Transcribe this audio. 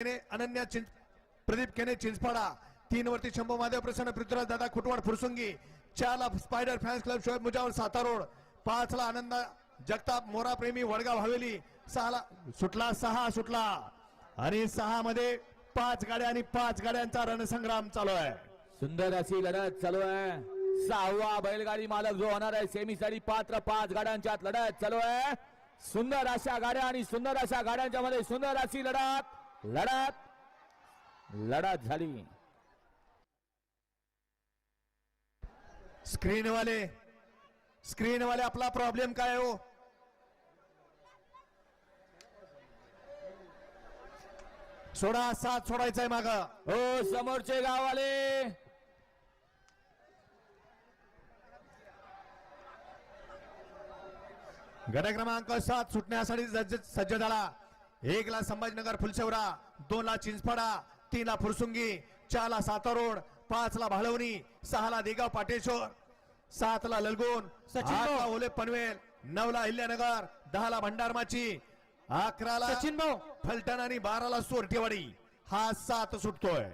अनन्या चिंच प्रदीप केने चिंचपाडा. तीन वरती शंभू महादेव प्रसन्न पृथ्वीराज दादा खुटवाड फुरसुंगी. चारला spider fans club Shoaib Mujawar Satara road. पाच ला आनंद जगताप मोरा प्रेमी वडगाव हवेली. सहाला सुटला सहा सुटला. आणि सहा मध्ये पाच गाड्या आणि पाच गाड्यांचा रणसंग्राम चालू आहे. सुंदर अशी लढत चालू आहे. सहावा बैलगाडी मालक जो होणार आहे सेमीसाठी पात्र पाच गाड्यांच्यात लढत चालू आहे. सुंदर अशा गाड्या आणि सुंदर अशा गाड्यांच्या मध्ये सुंदर अशी लढत. लढत लढत झाली. स्क्रीन वाले स्क्रीन वाले आपला प्रॉब्लेम काय आहे हो? सोडा सात सोडायचंय माग. हो समोरचे गाववाले. गट क्रमांक सात सुटण्यासाठी सज्ज सज्ज झाला. एक ला संभाजीनगर फुलशेवरा दोन ला चिंचपाडा तीन ला फुरसुंगी चार ला सातारोड पाच ला भाळवणी सहा ला देगाव पाटेश्वर सात ला ललगोन आठ ला. ओले पनवेल नऊ ला अहिल्यानगर दहा ला भंडारमाची अकरा ला सचिन भाऊ. फलटण आणि बारा ला सोरठेवाडी. हा सात सुटतोय.